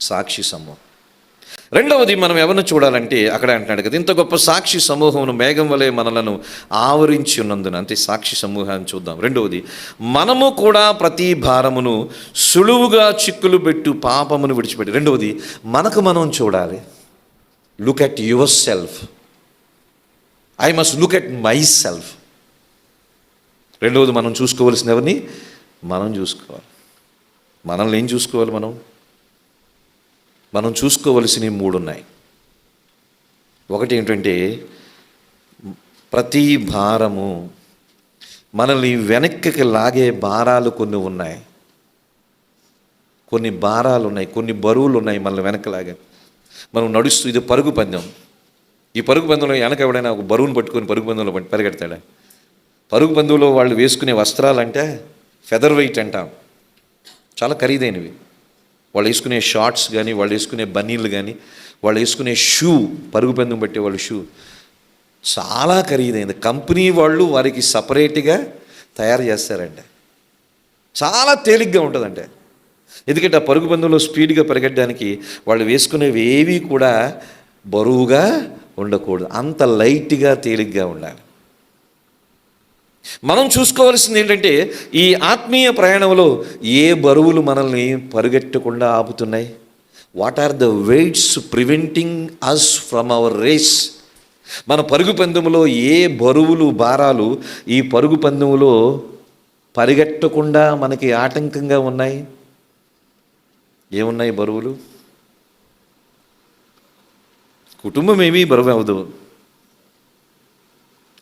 సాక్షి సమూహం. రెండవది మనం ఎవరిని చూడాలంటే అక్కడ అంటున్నాడు కదా ఇంత గొప్ప సాక్షి సమూహమును మేఘం వలె మనలను ఆవరించి ఉన్నందున అంటే సాక్షి సమూహాన్ని చూద్దాం. రెండవది మనము కూడా ప్రతి భారమును సులువుగా చిక్కులు పెట్టు పాపమును విడిచిపెట్టి రెండవది మనకు మనం చూడాలి. Look at yourself I must look at myself రెండవది మనం చూసుకోవాల్సిన ఎవరిని మనం చూసుకోవాలి. మనల్ని ఏం చూసుకోవాలి మనం? మనం చూసుకోవలసినవి మూడు ఉన్నాయి ఒకటి ఏంటంటే ప్రతి భారము మనల్ని వెనక్కి లాగే భారాలు కొన్ని ఉన్నాయి. కొన్ని భారాలు ఉన్నాయి కొన్ని బరువులు ఉన్నాయి మనల్ని వెనక్కి లాగే. మనం నడుస్తూ ఇది పరుగు పందెం. ఈ పరుగు పందెంలో వెనక ఎవడైనా ఒక బరువును పట్టుకొని పరుగు పందెంలో పరిగెడతాడా? పరుగు పందెంలో వాళ్ళు వేసుకునే వస్త్రాలు అంటే ఫెదర్ వెయిట్ అంటాం. చాలా ఖరీదైనవి. వాళ్ళు వేసుకునే షార్ట్స్ కానీ వాళ్ళు వేసుకునే బనీళ్ళు కానీ వాళ్ళు వేసుకునే షూ పరుగు పందెం పెట్టే వాళ్ళ షూ చాలా ఖరీదైంది. కంపెనీ వాళ్ళు వారికి సపరేట్గా తయారు చేస్తారంట. చాలా తేలిగ్గా ఉంటుందంటే. ఎందుకంటే ఆ పరుగు పందెంలో స్పీడ్గా పరిగెట్టడానికి వాళ్ళు వేసుకునేవి ఏవి కూడా బరువుగా ఉండకూడదు. అంత లైట్గా తేలిగ్గా ఉండాలి. మనం చూసుకోవాల్సింది ఏంటంటే ఈ ఆత్మీయ ప్రయాణంలో ఏ బరువులు మనల్ని పరిగెట్టకుండా ఆపుతున్నాయి? What are the weights preventing us from our race మన పరుగు పందెంలో ఏ బరువులు భారాలు ఈ పరుగు పందెంలో పరిగెట్టకుండా మనకి ఆటంకంగా ఉన్నాయి? ఏమున్నాయి బరువులు? కుటుంబం ఏమీ బరువు అవ్వదు.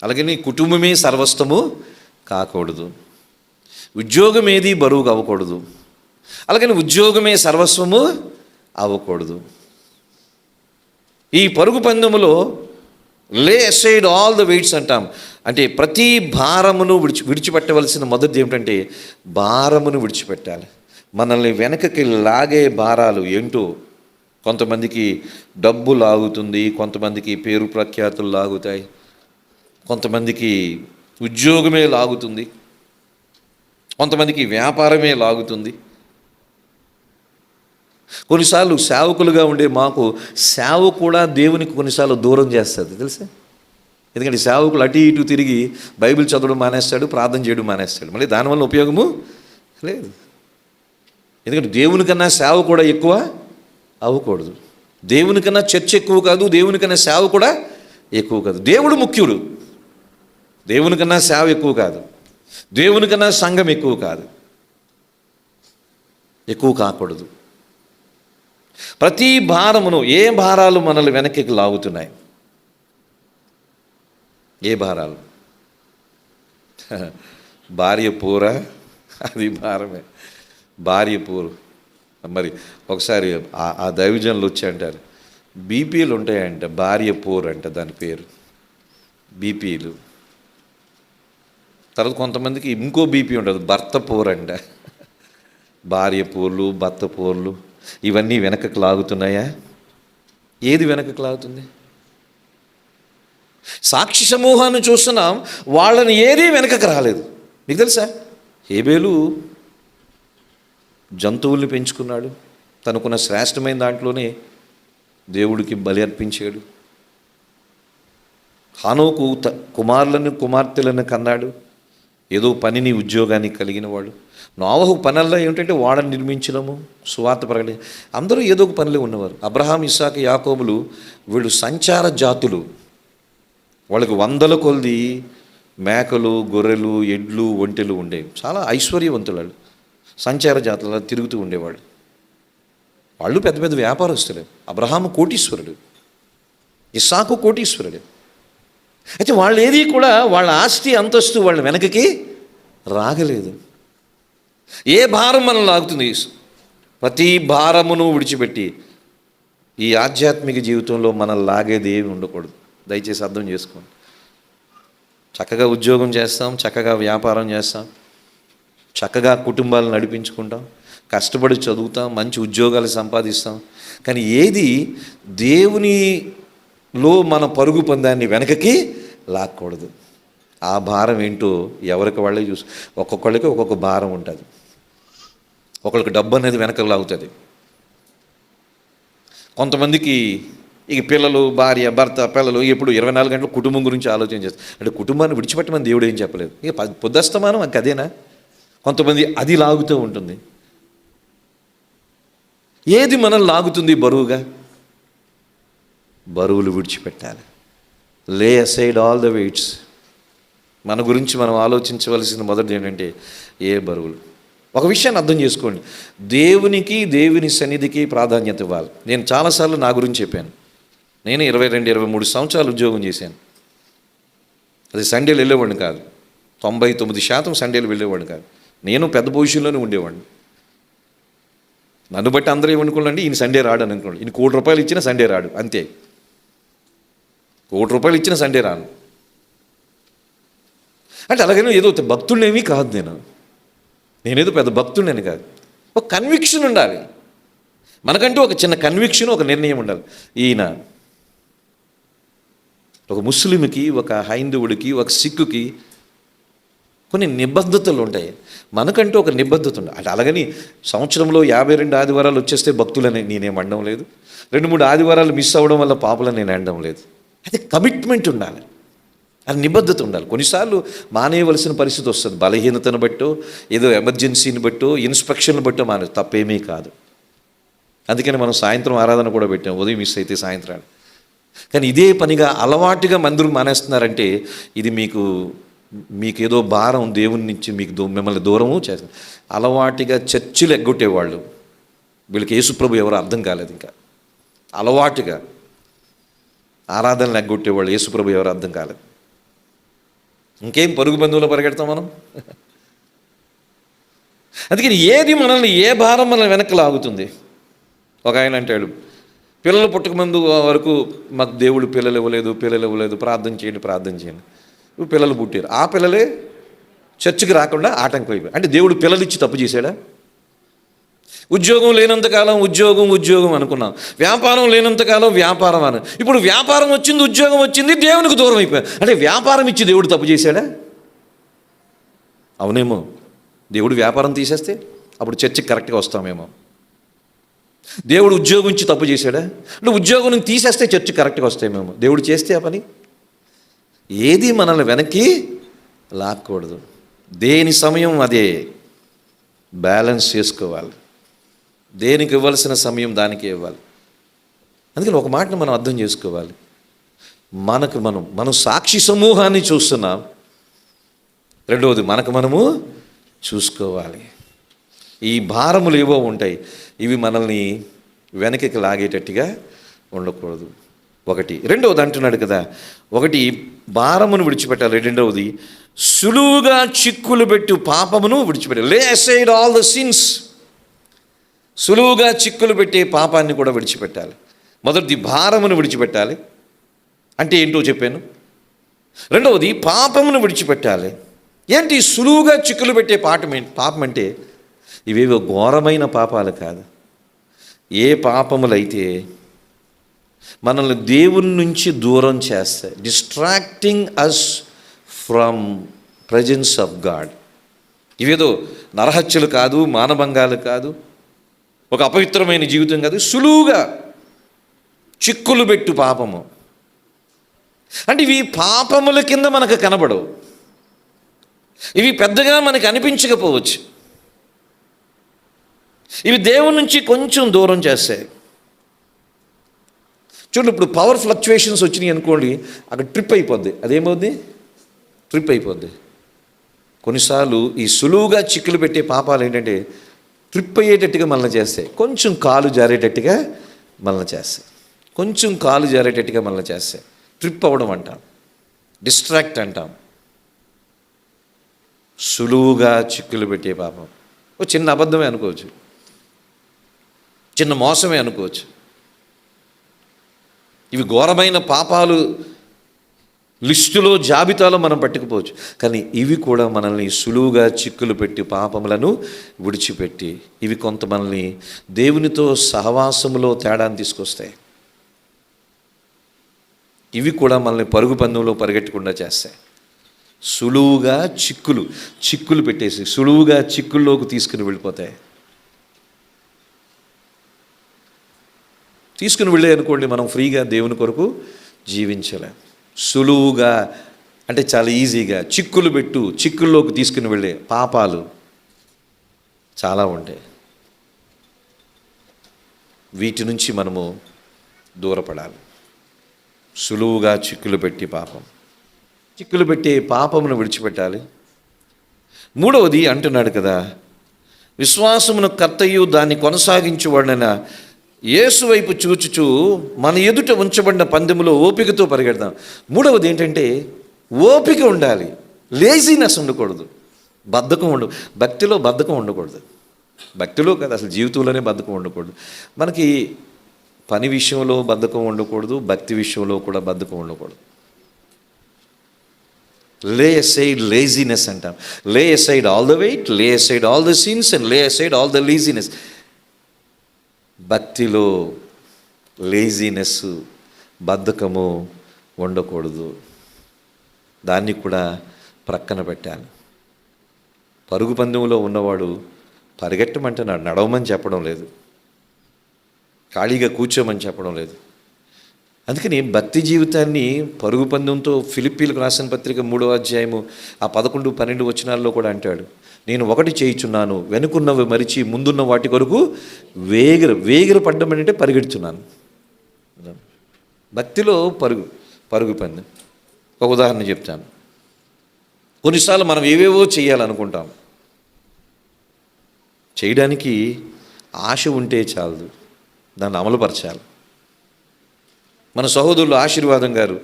అలాగే నీ కుటుంబమే సర్వస్వము కాకూడదు. ఉద్యోగం ఏది బరువు అవ్వకూడదు అలాగని ఉద్యోగమే సర్వస్వము అవ్వకూడదు. ఈ పరుగు పందెములో లే అసైడ్ ఆల్ ద వెయిట్స్ అంటాం. అంటే ప్రతి భారమును విడిచి విడిచిపెట్టవలసిన మొదటిది ఏమిటంటే భారమును విడిచిపెట్టాలి. మనల్ని వెనకకి లాగే భారాలు ఏంటో కొంతమందికి డబ్బు లాగుతుంది కొంతమందికి పేరు ప్రఖ్యాతులు లాగుతాయి. కొంతమందికి ఉద్యోగమే లాగుతుంది కొంతమందికి వ్యాపారమే లాగుతుంది. కొన్నిసార్లు సేవకులుగా ఉండే మాకు సేవ కూడా దేవునికి కొన్నిసార్లు దూరం చేస్తుంది తెలుసా? ఎందుకంటే సేవకులు అటు ఇటు తిరిగి బైబిల్ చదవడం మానేస్తాడు ప్రార్థన చేయడం మానేస్తాడు. మళ్ళీ దానివల్ల ఉపయోగము లేదు. ఎందుకంటే దేవుని కన్నా సేవ కూడా ఎక్కువ అవ్వకూడదు. దేవుని కన్నా చర్చ ఎక్కువ కాదు దేవుని కన్నా సేవ కూడా ఎక్కువ కాదు. దేవుడు ముఖ్యుడు. దేవుని కన్నా సేవ ఎక్కువ కాదు. దేవుని కన్నా సంఘం ఎక్కువ కాదు. ఎక్కువ కాకూడదు. ప్రతి భారమును ఏ భారాలు మనల్ని వెనక్కి లాగుతున్నాయి? ఏ భారాలు? భార్య పూర అది భారమే. భార్య పూరు. మరి ఒకసారి ఆ- ఆ దైవజనులు వచ్చి అంటారు బీపీలు ఉంటాయంట భార్య పూర్ అంట దాని పేరు. బీపీలు. తర్వాత కొంతమందికి ఇంకో బీపీ ఉంటుంది భర్త పూర్ అండ భార్య పోర్లు భర్త పోర్లు ఇవన్నీ వెనకకు లాగుతున్నాయా? ఏది వెనకకు లాగుతుంది? సాక్షి సమూహాన్ని చూస్తున్నాం వాళ్ళని ఏదీ వెనకకు రాలేదు. మీకు తెలుసా? హేబేలు జంతువుల్ని పెంచుకున్నాడు. తనకున్న శ్రేష్టమైన దాంట్లోనే దేవుడికి బలి అర్పించాడు. హానోకు త కుమారులను కుమార్తెలను కన్నాడు. ఏదో పనిని ఉద్యోగాన్ని కలిగిన వాడు. నోవహు పనుల్లో ఏమిటంటే వాడని నిర్మించడము సువార్త ప్రకటి అందరూ ఏదో ఒక పనిలో ఉన్నవారు. అబ్రహాం ఇసాక యాకోబులు వీళ్ళు సంచార జాతులు. వాళ్ళకి వందల కొలది మేకలు గొర్రెలు ఎడ్లు ఒంటెలు ఉండేవి చాలా ఐశ్వర్యవంతులు వాళ్ళు సంచార జాతులలో తిరుగుతూ ఉండేవాళ్ళు. వాళ్ళు పెద్ద పెద్ద వ్యాపారస్తులే. అబ్రహాము కోటీశ్వరుడు. ఇస్సాకు కోటీశ్వరుడు. అయితే వాళ్ళు ఏది కూడా వాళ్ళ ఆస్తి అంతస్తు వాళ్ళ వెనకకి రాగలేదు. ఏ భారం మనం లాగుతుంది ప్రతి భారమును విడిచిపెట్టి ఈ ఆధ్యాత్మిక జీవితంలో మనం లాగేది ఏమి ఉండకూడదు. దయచేసి అర్థం చేసుకోండి. చక్కగా ఉద్యోగం చేస్తాం చక్కగా వ్యాపారం చేస్తాం చక్కగా కుటుంబాలను నడిపించుకుంటాం కష్టపడి చదువుతాం మంచి ఉద్యోగాలు సంపాదిస్తాం. కానీ ఏది లో మన పరుగు పందాన్ని వెనకకి లాక్కూడదు. ఆ భారం ఏంటో ఎవరికి వాళ్ళే చూసి ఒక్కొక్కళ్ళకి ఒక్కొక్క భారం ఉంటుంది. ఒకళ్ళకి డబ్బు అనేది వెనక లాగుతుంది. కొంతమందికి ఇక పిల్లలు భార్య భర్త పిల్లలు ఎప్పుడు ఇరవై నాలుగు గంటలు కుటుంబం గురించి ఆలోచన చేస్తారు. అంటే కుటుంబాన్ని విడిచిపెట్టమని దేవుడు ఏం చెప్పలేదు. ఇక పొద్దస్తమానం ఇంక అదేనా కొంతమంది అది లాగుతూ ఉంటుంది. ఏది మనం లాగుతుంది బరువుగా? బరువులు విడిచిపెట్టాలి. లే అసైడ్ ఆల్ ద వెయిట్స్ మన గురించి మనం ఆలోచించవలసిన మొదటిది ఏంటంటే ఏ బరువులు? ఒక విషయాన్ని అర్థం చేసుకోండి. దేవునికి దేవుని సన్నిధికి ప్రాధాన్యత ఇవ్వాలి. నేను చాలాసార్లు నా గురించి చెప్పాను. నేను ఇరవై రెండు ఇరవై మూడు సంవత్సరాలు ఉద్యోగం చేశాను. అది సండేలు వెళ్ళేవాడిని కాదు. తొంభై తొమ్మిది శాతం సండేలు వెళ్ళేవాడిని కాదు. నేను పెద్ద పొజిషన్లోనే ఉండేవాడిని. నన్ను బట్టి అందరూ ఏమనుకోండి ఈయన సండే రాడు అని అనుకోండి. ఈయన కోటి రూపాయలు ఇచ్చిన సండే రాడు. అంతే. కోటి రూపాయలు ఇచ్చిన సండే రాను. అంటే అలాగనే ఏదో భక్తుడినేమీ కాదు నేను. నేనేదో పెద్ద భక్తుడిని కాదు. ఒక కన్విక్షన్ ఉండాలి. మనకంటూ ఒక చిన్న కన్విక్షన్ ఒక నిర్ణయం ఉండాలి. ఈయన ఒక ముస్లింకి ఒక హైందవుడికి ఒక సిక్కుకి కొన్ని నిబద్ధతలు ఉంటాయి. మనకంటూ ఒక నిబద్ధత ఉంది అంటే అలాగని సంవత్సరంలో యాభై రెండు ఆదివారాలు వచ్చేస్తే భక్తులని నేనేం అనడం లేదు. రెండు మూడు ఆదివారాలు మిస్ అవ్వడం వల్ల పాపలని నేను అనడం లేదు. అయితే కమిట్మెంట్ ఉండాలి. అది నిబద్ధత ఉండాలి. కొన్నిసార్లు మానేయవలసిన పరిస్థితి వస్తుంది. బలహీనతను బట్టో ఏదో ఎమర్జెన్సీని బట్టో ఇన్స్పెక్షన్లు బట్టో మానే తప్పేమీ కాదు. అందుకని మనం సాయంత్రం ఆరాధన కూడా పెట్టాం. ఉదయం మిస్ అయితే సాయంత్రాన్ని. కానీ ఇదే పనిగా అలవాటుగా మందులు మానేస్తున్నారంటే ఇది మీకు మీకు ఏదో భారం దేవుని నుంచి మీకు దూ మిమ్మల్ని దూరము చేస్తారు అలవాటుగా చర్చిలు ఎగ్గొట్టేవాళ్ళు. వీళ్ళకి యేసుప్రభు ఎవరో అర్థం కాలేదు ఇంకా. అలవాటుగా. ఆరాధనలు ఎగ్గొట్టేవాళ్ళు యేసుప్రభు ఎవరు అర్థం కాలేదు. ఇంకేం పరుగు బంధువులు పరిగెడతాం మనం? అందుకని ఏది మనల్ని ఏ భారం మనల్ని వెనక్కి లాగుతుంది? ఒక ఆయన అంటాడు పిల్లలు పుట్టక ముందు వరకు మాకు దేవుడు పిల్లలు ఇవ్వలేదు పిల్లలు ఇవ్వలేదు ప్రార్థన చేయండి ప్రార్థన చేయండి. పిల్లలు పుట్టారు. ఆ పిల్లలే చర్చికి రాకుండా ఆటంకం అయిపోయి అంటే దేవుడు పిల్లలు ఇచ్చి తప్పు చేశాడా? ఉద్యోగం లేనంతకాలం ఉద్యోగం ఉద్యోగం అనుకున్నాం. వ్యాపారం లేనంతకాలం వ్యాపారం అని. ఇప్పుడు వ్యాపారం వచ్చింది ఉద్యోగం వచ్చింది దేవునికి దూరం అయిపోయాం. అంటే వ్యాపారం ఇచ్చి దేవుడు తప్పు చేశాడా? అవునేమో. దేవుడు వ్యాపారం తీసేస్తే అప్పుడు చర్చకి కరెక్ట్గా వస్తామేమో. దేవుడు ఉద్యోగం ఇచ్చి తప్పు చేశాడా? అంటే ఉద్యోగం నుంచి తీసేస్తే చర్చ కరెక్ట్గా వస్తామేమో దేవుడు చేస్తే ఆ పని? ఏది మనల్ని వెనక్కి లాక్కూడదు. దేని సమయం అదే. బ్యాలెన్స్ చేసుకోవాలి. దేనికి ఇవ్వాల్సిన సమయం దానికే ఇవ్వాలి. అందుకని ఒక మాటను మనం అర్థం చేసుకోవాలి. మనకు మనం మనం సాక్షి సమూహాన్ని చూస్తున్నాం. రెండవది మనకు మనము చూసుకోవాలి. ఈ భారములు ఏవో ఉంటాయి. ఇవి మనల్ని వెనకకి లాగేటట్టుగా ఉండకూడదు. ఒకటి. రెండవది అంటున్నాడు కదా. ఒకటి భారమును విడిచిపెట్టాలి. రెండవది సులువుగా చిక్కులు పెట్టు పాపమును విడిచిపెట్టాలి. లే సైడ్ ఆల్ ద సిన్స్ సులువుగా చిక్కులు పెట్టే పాపాన్ని కూడా విడిచిపెట్టాలి. మొదటిది భారమును విడిచిపెట్టాలి. అంటే ఏంటో చెప్పాను? రెండవది పాపమును విడిచిపెట్టాలి. ఏంటి సులువుగా చిక్కులు పెట్టే పాఠం పాపం అంటే ఇవేవో ఘోరమైన పాపాలు కాదు. ఏ పాపములైతే మనల్ని దేవుని నుంచి దూరం చేస్తాయి. Distracting us from presence of God ఇవేదో నరహత్యలు కాదు మానభంగాలు కాదు ఒక అపవిత్రమైన జీవితం కాదు సులువుగా చిక్కులు పెట్టు పాపము. అంటే ఇవి పాపముల కింద మనకు కనబడవు. ఇవి పెద్దగా మనకు అనిపించకపోవచ్చు. ఇవి దేవుని నుంచి కొంచెం దూరం చేస్తాయి చూడండి ఇప్పుడు పవర్ ఫ్లక్చువేషన్స్ వచ్చినాయి అనుకోండి అక్కడ ట్రిప్ అయిపోద్ది. అదేమవుద్ది? ట్రిప్ అయిపోద్ది. కొన్నిసార్లు ఈ సులువుగా చిక్కులు పెట్టే పాపాలు ఏంటంటే ట్రిప్ అయ్యేటట్టుగా మనల్ని చేస్తాయి. కొంచెం కాలు జారేటట్టుగా మనల్ని చేస్తాయి. కొంచెం కాలు జారేటట్టుగా మనల్ని చేస్తాయి. ట్రిప్ అవ్వడం అంటాం. డిస్ట్రాక్ట్ అంటాం. సులువుగా చిక్కులు పెట్టే పాపం. ఓ చిన్న అబద్ధమే అనుకోవచ్చు. చిన్న మోసమే అనుకోవచ్చు. ఇవి ఘోరమైన పాపాలు లిస్టులో జాబితాలో మనం పట్టుకుపోవచ్చు. కానీ ఇవి కూడా మనల్ని సులువుగా చిక్కులు పెట్టి పాపములను విడిచిపెట్టి ఇవి కొంత మనల్ని దేవునితో సహవాసములో తేడాను తీసుకొస్తాయి. ఇవి కూడా మనల్ని పరుగు పందెంలో పరిగెట్టకుండా చేస్తాయి. సులువుగా చిక్కులు చిక్కులు పెట్టేసి సులువుగా చిక్కుల్లోకి తీసుకుని వెళ్ళిపోతాయి. తీసుకుని వెళ్ళే అనుకోండి మనం ఫ్రీగా దేవుని కొరకు జీవించలేము సులువుగా అంటే చాలా ఈజీగా చిక్కులు పెట్టు చిక్కుల్లోకి తీసుకుని వెళ్ళే పాపాలు చాలా ఉంటాయి. వీటి నుంచి మనము దూరపడాలి. సులువుగా చిక్కులు పెట్టి పాపం. చిక్కులు పెట్టే పాపమును విడిచిపెట్టాలి. మూడవది అంటున్నాడు కదా విశ్వాసమును కర్తయు దాన్ని కొనసాగించువాడన యేసు వైపు చూచుచూ మన ఎదుట ఉంచబడిన పందెములో ఓపికతో పరిగెడదాం. మూడవది ఏంటంటే ఓపిక ఉండాలి. లేజినెస్ ఉండకూడదు. బద్ధకం ఉండ భక్తిలో బద్ధకం ఉండకూడదు. భక్తిలో కాదు అసలు జీవితంలోనే బద్ధకం ఉండకూడదు. మనకి పని విషయంలో బద్ధకం ఉండకూడదు భక్తి విషయంలో కూడా బద్ధకం ఉండకూడదు. లే అసైడ్ లేజినెస్ అంటాం. Lay side all the weight lay side all the sins and lay side all the laziness భక్తిలో లేజీనెస్ బద్ధకము ఉండకూడదు. దాన్ని కూడా ప్రక్కన పెట్టాను. పరుగు పందెంలో ఉన్నవాడు పరిగెట్టమంటున్నాడు నడవమని చెప్పడం లేదు. ఖాళీగా కూర్చోమని చెప్పడం లేదు. అందుకని భక్తి జీవితాన్ని పరుగు పందెంతో ఫిలిప్పీలకు రాసిన పత్రిక మూడో అధ్యాయము ఆ పదకొండు పన్నెండు వచనాల్లో కూడా అంటాడు. నేను ఒకటి చేయుచున్నాను వెనుకున్నవి మరిచి ముందున్న వాటి కొరకు వేగిర వేగిర పడ్డం అంటే పరిగెడుతున్నాను భక్తిలో పరుగు పరుగు పంది ఒక ఉదాహరణ చెప్తాను. కొన్నిసార్లు మనం ఏవేవో చేయాలనుకుంటాం. చేయడానికి ఆశ ఉంటే చాలదు. దాన్ని అమలుపరచాలి. మన సహోదరులు ఆశీర్వాదం గారు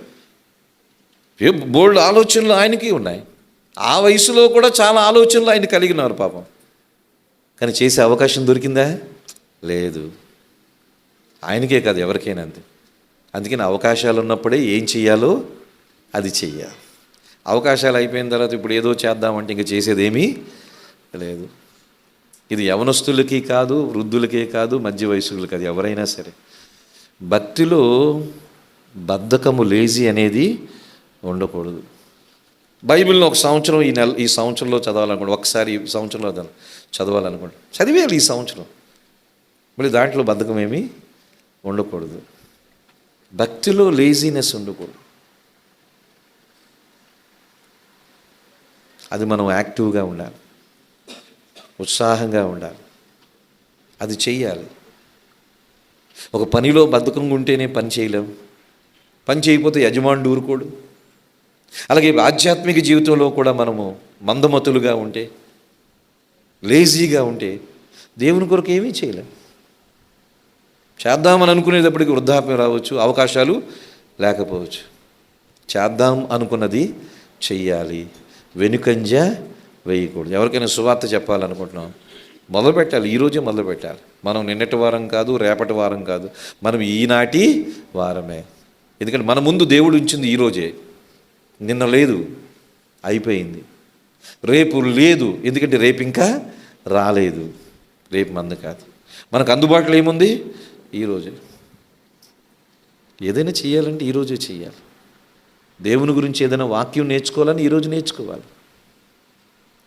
బోల్డ్ ఆలోచనలు ఆయనకి ఉన్నాయి. ఆ వయసులో కూడా చాలా ఆలోచనలు ఆయన కలిగినారు పాపం. కానీ చేసే అవకాశం దొరికిందా? లేదు. ఆయనకే కాదు ఎవరికైనా అంతే. అందుకని అవకాశాలు ఉన్నప్పుడే ఏం చెయ్యాలో అది చెయ్యాలి అవకాశాలు అయిపోయిన తర్వాత ఇప్పుడు ఏదో చేద్దామంటే ఇంక చేసేదేమీ లేదు. ఇది యవనస్తులకి కాదు వృద్ధులకే కాదు మధ్య వయసులకి కాదు ఎవరైనా సరే. భక్తిలో బద్ధకము లేజీ అనేది ఉండకూడదు. బైబిల్ని ఒక సంవత్సరం ఈ నెల ఈ సంవత్సరంలో చదవాలనుకోండి ఒకసారి ఈ సంవత్సరంలో చదవాలనుకోండి. చదివేయాలి ఈ సంవత్సరం. మళ్ళీ దాంట్లో బద్ధకం ఏమీ ఉండకూడదు. భక్తిలో లేజీనెస్ ఉండకూడదు. అది మనం యాక్టివ్గా ఉండాలి. ఉత్సాహంగా ఉండాలి. అది చెయ్యాలి. ఒక పనిలో బద్ధకంగా ఉంటేనే పని చేయలేము పని చేయకపోతే యజమానుడు ఊరుకోడు. అలాగే ఆధ్యాత్మిక జీవితంలో కూడా మనము మందమతులుగా ఉంటే లేజీగా ఉంటే దేవుని కొరకు ఏమీ చేయలేం. చేద్దామని అనుకునేటప్పటికి వృద్ధాప్యం రావచ్చు అవకాశాలు లేకపోవచ్చు. చేద్దాం అనుకున్నది చెయ్యాలి. వెనుకంజ వేయకూడదు. ఎవరికైనా సువార్త చెప్పాలనుకుంటున్నాం మొదలు పెట్టాలి ఈరోజే మొదలు పెట్టాలి మనం నిన్నటి వారం కాదు రేపటి వారం కాదు. మనం ఈనాటి వారమే. ఎందుకంటే మన ముందు దేవుడు ఉంచింది ఈరోజే నిన్న లేదు అయిపోయింది. రేపు లేదు ఎందుకంటే రేపు ఇంకా రాలేదు. రేపు మందు కాదు. మనకు అందుబాటులో ఏముంది? ఈరోజు ఏదైనా చేయాలంటే ఈరోజే చేయాలి. దేవుని గురించి ఏదైనా వాక్యం నేర్చుకోవాలని ఈరోజు నేర్చుకోవాలి.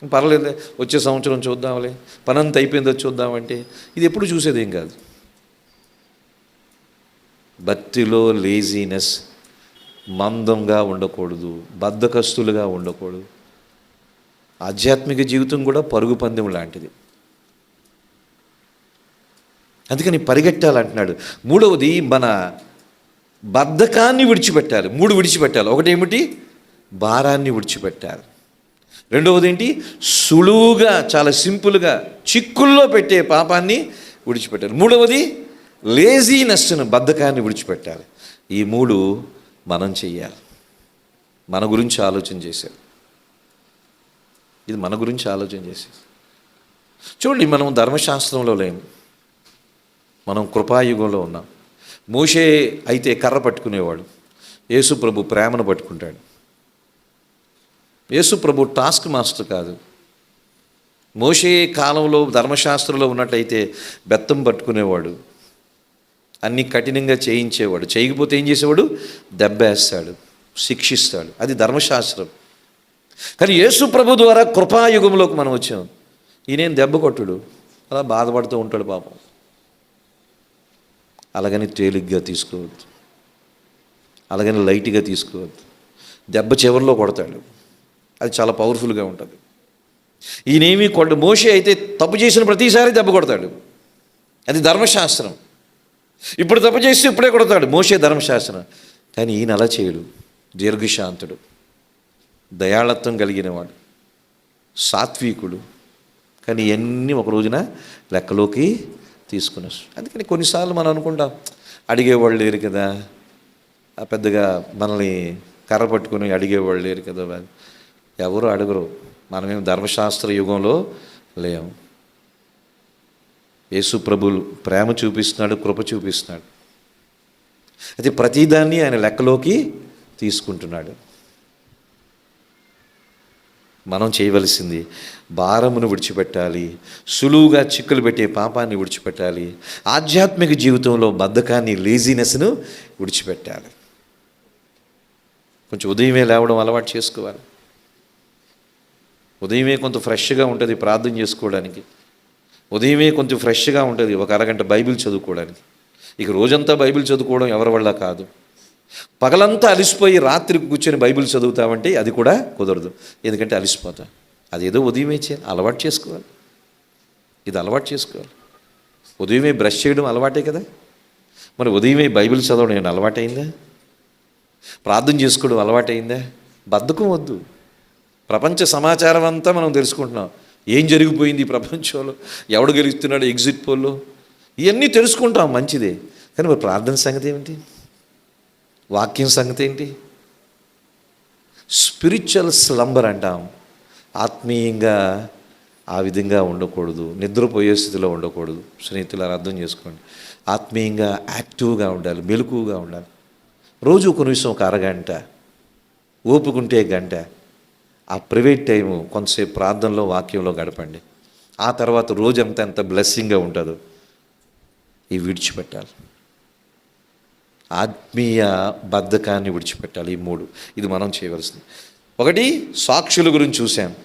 పర్లేదు వచ్చే సంవత్సరం చూద్దాంలే. పనంత అయిపోయిందో చూద్దామంటే ఇది ఎప్పుడు చూసేదేం కాదు. భక్తిలో లేజీనెస్ మందంగా ఉండకూడదు బద్ధకస్తులుగా ఉండకూడదు. ఆధ్యాత్మిక జీవితం కూడా పరుగు పందెం లాంటిది. అందుకని పరిగెట్టాలంటున్నాడు. మూడవది మన బద్ధకాన్ని విడిచిపెట్టాలి. మూడు విడిచిపెట్టాలి. ఒకటేమిటి? భారాన్ని విడిచిపెట్టాలి. రెండవది ఏంటి సులువుగా చాలా సింపుల్గా చిక్కుల్లో పెట్టే పాపాన్ని విడిచిపెట్టాలి. మూడవది లేజీనెస్ను బద్ధకాన్ని విడిచిపెట్టాలి. ఈ మూడు మనం చెయ్యాలి. మన గురించి ఆలోచన చేశారు ఇది మన గురించి ఆలోచన చేసేది. చూడండి మనం ధర్మశాస్త్రంలో లేము. మనం కృపాయుగంలో ఉన్నాం. మోషే అయితే కర్ర పట్టుకునేవాడు. యేసు ప్రభు ప్రేమను పట్టుకుంటాడు. యేసు ప్రభు టాస్క్ మాస్టర్ కాదు. మోషే కాలంలో ధర్మశాస్త్రంలో ఉన్నట్టయితే బెత్తం పట్టుకునేవాడు. అన్ని కఠినంగా చేయించేవాడు. చేయకపోతే ఏం చేసేవాడు? దెబ్బేస్తాడు. శిక్షిస్తాడు. అది ధర్మశాస్త్రం. కానీ యేసు ప్రభు ద్వారా కృపాయుగంలోకి మనం వచ్చాం. ఈయనేం దెబ్బ కొట్టుడు? అలా బాధపడుతూ ఉంటాడు పాపం. అలాగని తేలిగ్గా తీసుకోవద్దు. అలాగని లైట్గా తీసుకోవద్దు. దెబ్బ చివరిలో కొడతాడు. అది చాలా పవర్ఫుల్గా ఉంటుంది. ఈయనేమి కొట్ట మోషే అయితే తప్పు చేసిన ప్రతిసారి దెబ్బ కొడతాడు. అది ధర్మశాస్త్రం. ఇప్పుడు తప్పు చేస్తే ఇప్పుడే కొడతాడు. మోసే ధర్మశాస్త్రం. కానీ ఈయన అలా చేయడు. దీర్ఘశాంతుడు. దయాళత్వం కలిగినవాడు. సాత్వికుడు. కానీ ఇవన్నీ ఒక రోజున లెక్కలోకి తీసుకుని అందుకని కొన్నిసార్లు మనం అనుకుంటాం అడిగేవాళ్ళు లేరు కదా. పెద్దగా మనల్ని కర్ర పట్టుకుని అడిగేవాళ్ళు లేరు కదా. ఎవరు అడగరు. మనమేం ధర్మశాస్త్ర యుగంలో లేము. యేసు ప్రభులు ప్రేమ చూపిస్తున్నాడు కృప చూపిస్తున్నాడు. అయితే ప్రతిదాన్ని ఆయన లెక్కలోకి తీసుకుంటున్నాడు. మనం చేయవలసింది భారమును విడిచిపెట్టాలి సులువుగా చిక్కులు పెట్టే పాపాన్ని విడిచిపెట్టాలి ఆధ్యాత్మిక జీవితంలో బద్ధకాన్ని లేజీనెస్ను విడిచిపెట్టాలి. కొంచెం ఉదయమే లేవడం అలవాటు చేసుకోవాలి. ఉదయమే కొంత ఫ్రెష్గా ఉంటుంది ప్రార్థన చేసుకోవడానికి. ఉదయమే కొంచెం ఫ్రెష్గా ఉంటుంది. ఒక అరగంట బైబిల్ చదువుకోవడానికి. ఇక రోజంతా బైబిల్ చదువుకోవడం ఎవరి వల్ల కాదు. పగలంతా అలిసిపోయి రాత్రి కూర్చొని బైబిల్ చదువుతామంటే అది కూడా కుదరదు. ఎందుకంటే అలిసిపోతాం. అదేదో ఉదయమే చేయాలి అలవాటు చేసుకోవాలి. ఇది అలవాటు చేసుకోవాలి. ఉదయమే బ్రష్ చేయడం అలవాటే కదా? మరి ఉదయమే బైబిల్ చదవడం ఏమైనా అలవాటైందా? ప్రార్థన చేసుకోవడం అలవాటైందా? బద్ధకం వద్దు. ప్రపంచ సమాచారం అంతా మనం తెలుసుకుంటున్నాం. ఏం జరిగిపోయింది ఈ ప్రపంచంలో? ఎవడు గెలుస్తున్నాడు ఎగ్జిట్ పోల్లో? ఇవన్నీ తెలుసుకుంటాం మంచిదే. కానీ మరి ప్రార్థన సంగతి ఏమిటి? వాక్యం సంగతి ఏంటి? స్పిరిచువల్ స్లంబర్ అంటాం. ఆత్మీయంగా ఆ విధంగా ఉండకూడదు. నిద్రపోయే స్థితిలో ఉండకూడదు. స్నేహితులారు అర్థం చేసుకోండి. ఆత్మీయంగా యాక్టివ్గా ఉండాలి మెలకుగా ఉండాలి. రోజు కనీసం ఒక అరగంట ఓపుకుంటే గంట ఆ ప్రైవేట్ టైము కొంతసేపు ప్రార్థనలో వాక్యంలో గడపండి. ఆ తర్వాత రోజంతా ఎంత బ్లెస్సింగ్గా ఉంటుందో ఇవి విడిచిపెట్టాలి. ఆత్మీయ బద్ధకాన్ని విడిచిపెట్టాలి ఈ మూడు. ఇది మనం చేయవలసింది. ఒకటి సాక్షుల గురించి చూసాం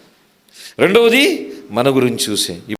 రెండవది మన గురించి చూసాం